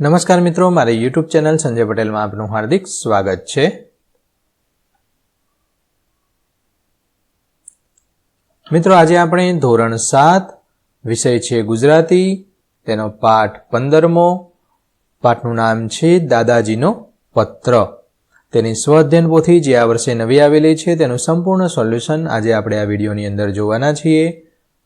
નમસ્કાર મિત્રો, મારી યુટ્યુબ ચેનલ સંજય પટેલમાં આપનું હાર્દિક સ્વાગત છે. મિત્રો, આજે આપણે ધોરણ સાત, વિષય છે ગુજરાતી, તેનો પાઠ પંદરમો. પાઠનું નામ છે દાદાજીનો પત્ર. તેની સ્વઅધ્યયન પોથી જે આ વર્ષે નવી આવેલી છે, તેનું સંપૂર્ણ સોલ્યુશન આજે આપણે આ વિડીયોની અંદર જોવાના છીએ.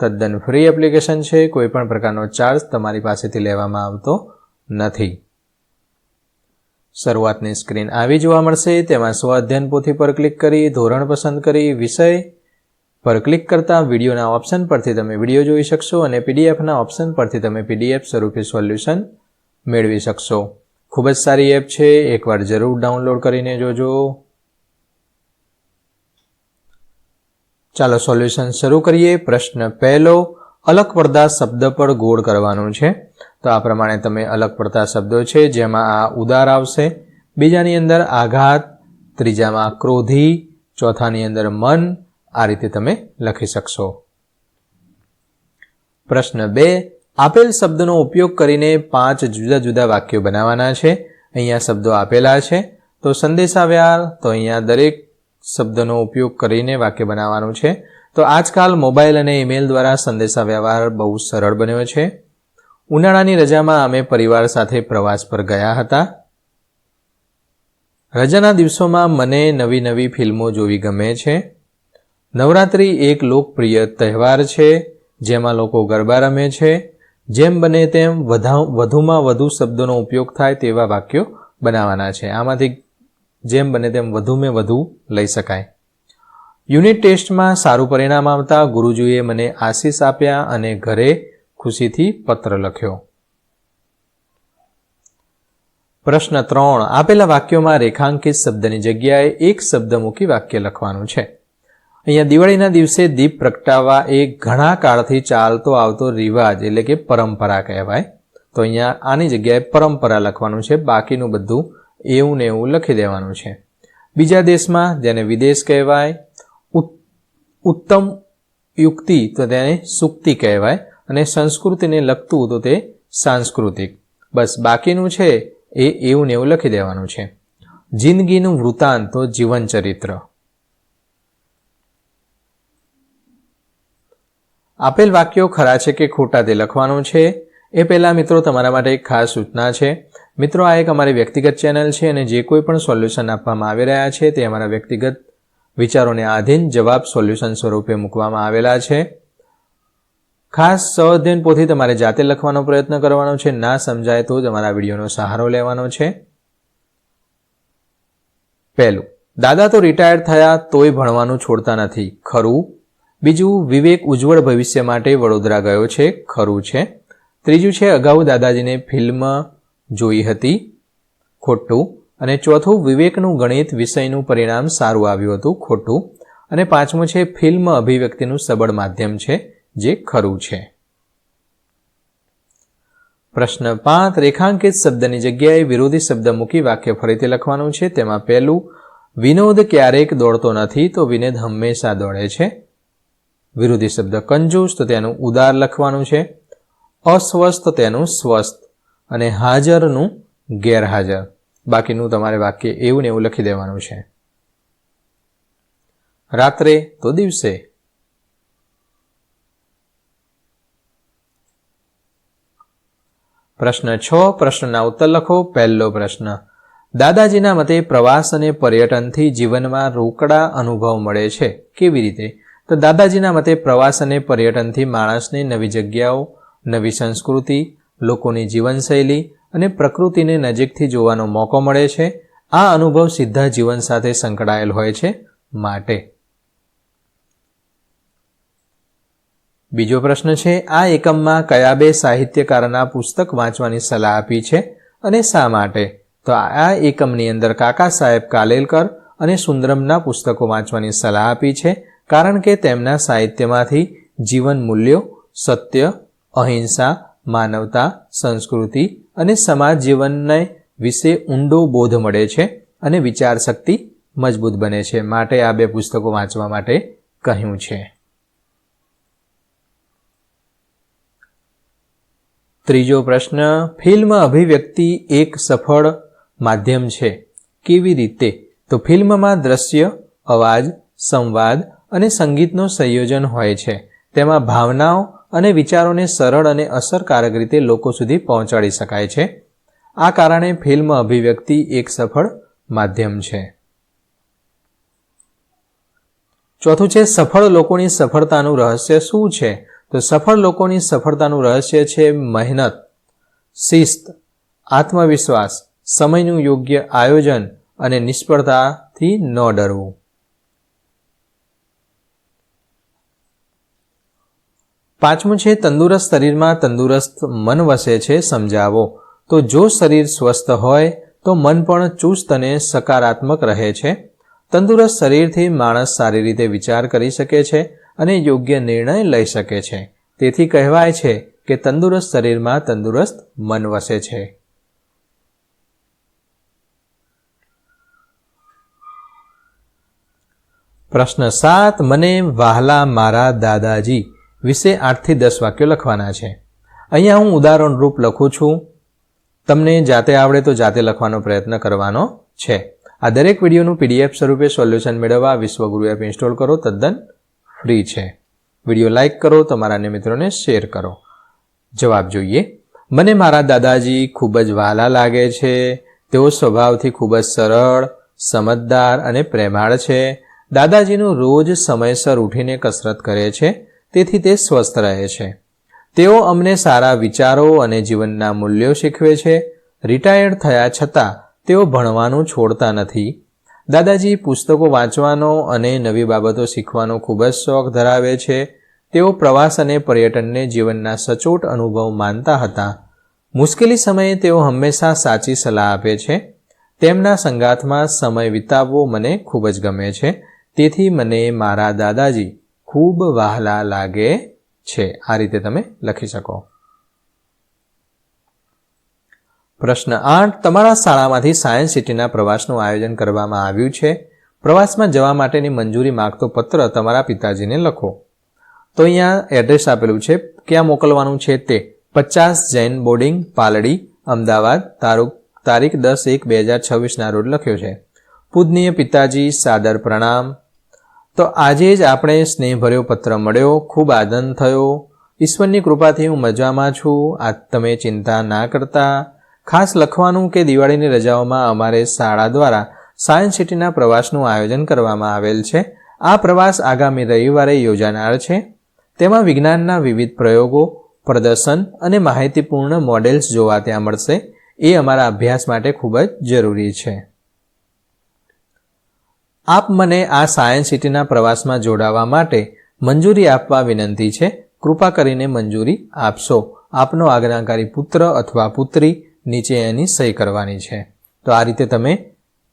તદ્દન ફ્રી એપ્લિકેશન છે, કોઈ પણ પ્રકારનો ચાર્જ તમારી પાસેથી લેવામાં આવતો નથી. શરૂઆતની સ્ક્રીન આવી જોવા મળશે, તેમાં સ્વ પોથી પર ક્લિક કરી, ધોરણ પસંદ કરી, વિષય પર ક્લિક કરતા વિડીયોના ઓપ્શન પરથી તમે વીડિયો જોઈ શકશો અને પીડીએફના ઓપ્શન પરથી તમે પીડીએફ સ્વરૂપે સોલ્યુશન મેળવી શકશો. ખૂબ જ સારી એપ છે, એકવાર જરૂર ડાઉનલોડ કરીને જોજો. ચાલો સોલ્યુશન શરૂ કરીએ. પ્રશ્ન પહેલો, અલગ પડતા શબ્દ પર ગોળ કરવાનું છે. તો આ પ્રમાણે તમે અલગ પડતા શબ્દો છે, જેમાં આ ઉદાર આવશે. બીજાની અંદર આઘાત, ત્રીજામાં ક્રોધી, ચોથાની અંદર મન. આ રીતે તમે લખી શકશો. પ્રશ્ન બે, આપેલ શબ્દનો ઉપયોગ કરીને પાંચ જુદા જુદા વાક્યો બનાવવાના છે. અહીંયા શબ્દો આપેલા છે. તો સંદેશાવ્યાર, તો અહીંયા દરેક શબ્દનો ઉપયોગ કરીને વાક્ય બનાવવાનું છે. તો આજકાલ મોબાઈલ અને ઈમેલ દ્વારા સંદેશા વ્યવહાર બહુ સરળ બન્યો છે. ઉનાળાની રજામાં અમે પરિવાર સાથે પ્રવાસ પર ગયા હતા. રજાના દિવસોમાં મને નવી નવી ફિલ્મો જોવી ગમે છે. નવરાત્રિ એક લોકપ્રિય તહેવાર છે, જેમાં લોકો ગરબા રમે છે. જેમ બને તેમ વધુમાં વધુ શબ્દોનો ઉપયોગ થાય તેવા વાક્યો બનાવવાના છે. આમાંથી જેમ બને તેમ વધુમાં વધુ લઈ શકાય. યુનિટ ટેસ્ટમાં સારું પરિણામ આવતા ગુરુજીએ મને આશીષ આપ્યા અને ઘરે ખુશીથી પત્ર લખ્યો. પ્રશ્ન ત્રણ. આપેલા વાક્યોમાં રેખાંકિત શબ્દની જગ્યાએ એક શબ્દ મૂકી વાક્ય લખવાનું છે. અહીંયા દિવાળીના દિવસે દીપ પ્રગટાવવા એ ઘણા કાળથી ચાલતો આવતો રિવાજ એટલે કે પરંપરા કહેવાય. તો અહીંયા આની જગ્યાએ પરંપરા લખવાનું છે. બાકીનું બધું એવું ને એવું લખી દેવાનું છે. બીજા દેશમાં જેને વિદેશ કહેવાય ઉત્તમ યુક્તિ તો તેને સુક્તિ કહેવાય અને સંસ્કૃતિને લગતું તો તે સાંસ્કૃતિક. બસ બાકીનું છે એ એવું ને એવું લખી દેવાનું છે. જિંદગીનું વૃતાંત તો જીવન ચરિત્ર આપેલ વાક્યો ખરા છે કે ખોટા તે લખવાનું છે? એ પહેલાં મિત્રો તમારા માટે એક ખાસ સૂચના છે. મિત્રો, આ એક અમારી વ્યક્તિગત ચેનલ છે અને જે કોઈ પણ સોલ્યુશન આપવામાં આવી રહ્યા છે તે અમારા વ્યક્તિગત વિચારોને આધીન જવાબ સોલ્યુશન સ્વરૂપે મૂકવામાં આવેલા છે. ખાસ સ્વઅધ્યયન પોથી તમારે જાતે લખવાનો પ્રયત્ન કરવાનો છે, ના સમજાય તો જ અમારા વિડીયોનો સહારો લેવાનો છે. પહેલું, દાદા તો રિટાયર્ડ થયા તોય ભણવાનું છોડતા નથી. ખરું. બીજું, વિવેક ઉજ્જવળ ભવિષ્ય માટે વડોદરા ગયો છે. ખરું છે. ત્રીજું છે, અગાઉ દાદાજીને ફિલ્મ જોઈ હતી. ખોટું અને ચોથું, વિવેકનું ગણિત વિષયનું પરિણામ સારું આવ્યું હતું. ખોટું અને પાંચમું છે, ફિલ્મ અભિવ્યક્તિનું સબળ માધ્યમ છે, જે ખરું છે. પ્રશ્ન પાંચ, રેખાંકિત શબ્દની જગ્યાએ વિરોધી શબ્દ મૂકી વાક્ય ફરીથી લખવાનું છે. તેમાં પહેલું, વિનોદ ક્યારેક દોડતો નથી તો વિનોદ હંમેશા દોડે છે. વિરોધી શબ્દ કંજૂસ તો તેનું ઉદાર લખવાનું છે. અસ્વસ્થ તેનું સ્વસ્થ અને હાજરનું ગેરહાજર. બાકીનું તમારે વાક્ય એવું ને એવું લખી દેવાનું છે. રાત્રે તો દિવસે. પ્રશ્ન છ, પ્રશ્નના ઉત્તર લખો. પહેલો પ્રશ્ન. દાદાજીના મતે પ્રવાસ અને પર્યટનથી જીવનમાં રોકડા અનુભવ મળે છે. કેવી રીતે? તો દાદાજીના મતે પ્રવાસ અને પર્યટનથી માણસને નવી જગ્યાઓ, નવી સંસ્કૃતિ લોકોની જીવનશૈલી અને પ્રકૃતિને નજીકથી જોવાનો મોકો મળે છે, આ અનુભવ સીધા જીવન સાથે સંકળાયેલ હોય છે માટે. બીજો પ્રશ્ન છે, આ એકમમાં કયા બે સાહિત્યકારના પુસ્તક વાંચવાની સલાહ આપી છે અને શા માટે? તો આ એકમની અંદર કાકા સાહેબ કાલેલકર અને સુંદરમના પુસ્તકો વાંચવાની સલાહ આપી છે, કારણ કે તેમના સાહિત્યમાંથી જીવન મૂલ્યો, સત્ય, અહિંસા માનવતા, સંસ્કૃતિ અને સમાજ જીવનને વિશે ઊંડો બોધ મળે છે અને વિચાર શક્તિ મજબૂત બને છે. માટે આ બે પુસ્તકો વાંચવા માટે કહ્યું છે. ત્રીજો પ્રશ્ન, ફિલ્મ અભિવ્યક્તિ એક સફળ માધ્યમ છે? કેવી રીતે? તો ફિલ્મમાં દ્રશ્ય, અવાજ, સંવાદ અને સંગીતનું સંયોજન હોય છે. તેમાં ભાવનાઓ અને વિચારોને સરળ અને અસરકારક રીતે લોકો સુધી પહોંચાડી શકાય છે. આ કારણે ફિલ્મ અભિવ્યક્તિ એક સફળ માધ્યમ છે. ચોથું છે, સફળ લોકોની સફળતાનું રહસ્ય શું છે? તો સફળ લોકોની સફળતાનું રહસ્ય છે મહેનત, શિસ્ત, આત્મવિશ્વાસ, સમયનું યોગ્ય આયોજન અને નિષ્ફળતાથી ન ડરવું. પાંચમું છે, તંદુરસ્ત શરીરમાં તંદુરસ્ત મન વસે છે, સમજાવો. તો જો શરીર સ્વસ્થ હોય, તો મન પણ ચુસ્ત અને સકારાત્મક રહે છે. તંદુરસ્ત શરીરથી માણસ સારી રીતે વિચાર કરી શકે છે અને યોગ્ય નિર્ણય લઈ શકે છે. તેથી કહેવાય છે કે તંદુરસ્ત શરીરમાં તંદુરસ્ત મન વસે છે. પ્રશ્ન સાત, મને વહાલા મારા દાદાજી વિશે આઠથી દસ વાક્યો લખવાના છે. અહીંયા હું ઉદાહરણ રૂપ લખું છું. તમને જાતે આવડે તો જાતે લખવાનો પ્રયત્ન કરવાનો છે. આ દરેક વિડીયોનું પીડીએફ સ્વરૂપે સોલ્યુશન મેળવવા વિશ્વગુરુ એપ ઇન્સ્ટોલ કરો, તદ્દન ફ્રી છે. વીડિયો લાઇક કરો તમારા મિત્રોને શેર કરો. જવાબ જોઈએ. મને મારા દાદાજી ખૂબ જ વહાલા લાગે છે. તેઓ સ્વભાવથી ખૂબ જ સરળ, સમજદાર અને પ્રેમાળ છે. દાદાજીનું રોજ સમયસર ઉઠીને કસરત કરે છે. તેથી તે સ્વસ્થ રહે છે. તેઓ અમને સારા વિચારો અને જીવનના મૂલ્યો શીખવે છે. રિટાયર્ડ થયા છતાં તેઓ ભણવાનું છોડતા નથી. દાદાજી પુસ્તકો વાંચવાનો અને નવી બાબતો શીખવાનો ખૂબ જ શોખ ધરાવે છે. તેઓ પ્રવાસ અને પર્યટનને જીવનના સચોટ અનુભવ માનતા હતા. મુશ્કેલી સમયે તેઓ હંમેશા સાચી સલાહ આપે છે. તેમના સંગાથમાં સમય વિતાવવો મને ખૂબ જ ગમે છે. તેથી મને મારા દાદાજી ખૂબ વહાલા લાગે છે. આ રીતે તમે લખી શકો. પ્રશ્ન આઠ. તમારા શાળામાંથી સાયન્સ સિટીના પ્રવાસનું આયોજન કરવામાં આવ્યું છે. પ્રવાસમાં જવા માટેની મંજૂરી માગતો પત્ર તમારા પિતાજીને લખો. તો અહીંયા એડ્રેસ આપેલું છે. ક્યાં મોકલવાનું છે તે? પચાસ જૈન બોર્ડિંગ, પાલડી, અમદાવાદ, તારુક, તારીખ દસ એક બે હજાર છવ્વીસના રોજ લખ્યો છે. પૂજનીય પિતાજી, સાદર પ્રણામ. તો આજે જ આપણે સ્નેહભર્યો પત્ર મળ્યો, ખૂબ આનંદ થયો. ઈશ્વરની કૃપાથી હું મજામાં છું. આ તમે ચિંતા ના કરતા. ખાસ લખવાનું કે દિવાળીની રજાઓમાં અમારે શાળા દ્વારા સાયન્સ સિટીના પ્રવાસનું આયોજન કરવામાં આવેલ છે. આ પ્રવાસ આગામી રવિવારે યોજાનાર છે. તેમાં વિજ્ઞાનના વિવિધ પ્રયોગો, પ્રદર્શન અને માહિતીપૂર્ણ મોડેલ્સ જોવા ત્યાં મળશે. એ અમારા અભ્યાસ માટે ખૂબ જ જરૂરી છે. આપ મને આ સાયન્સ સિટીના પ્રવાસમાં જોડાવા માટે મંજૂરી આપવા વિનંતી છે. કૃપા કરીને મંજૂરી આપશો. આપનો આજ્ઞાકારી પુત્ર અથવા પુત્રી નીચે એની સહી કરવાની છે. તો આ રીતે તમે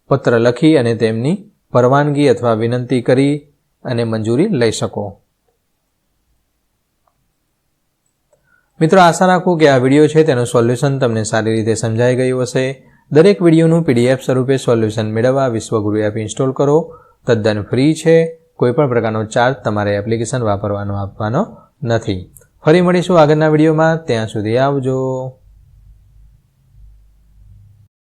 પત્ર લખી અને તેમની પરવાનગી અથવા વિનંતી કરી અને મંજૂરી લઈ શકો. મિત્રો, આશા રાખું કે આ વીડિયો છે તેનું સોલ્યુશન તમને સારી રીતે સમજાઈ ગયું હશે. દરેક વિડીયોનું પીડીએફ સ્વરૂપે સોલ્યુશન મેળવવા વિશ્વગુરુ એપ ઇન્સ્ટોલ કરો. તદ્દન ફ્રી છે. કોઈપણ પ્રકારનો ચાર્જ તમારે એપ્લિકેશન વાપરવાનો આપવાનો નથી. ફરી મળીશું આગળના વિડીયોમાં. ત્યાં સુધી આવજો.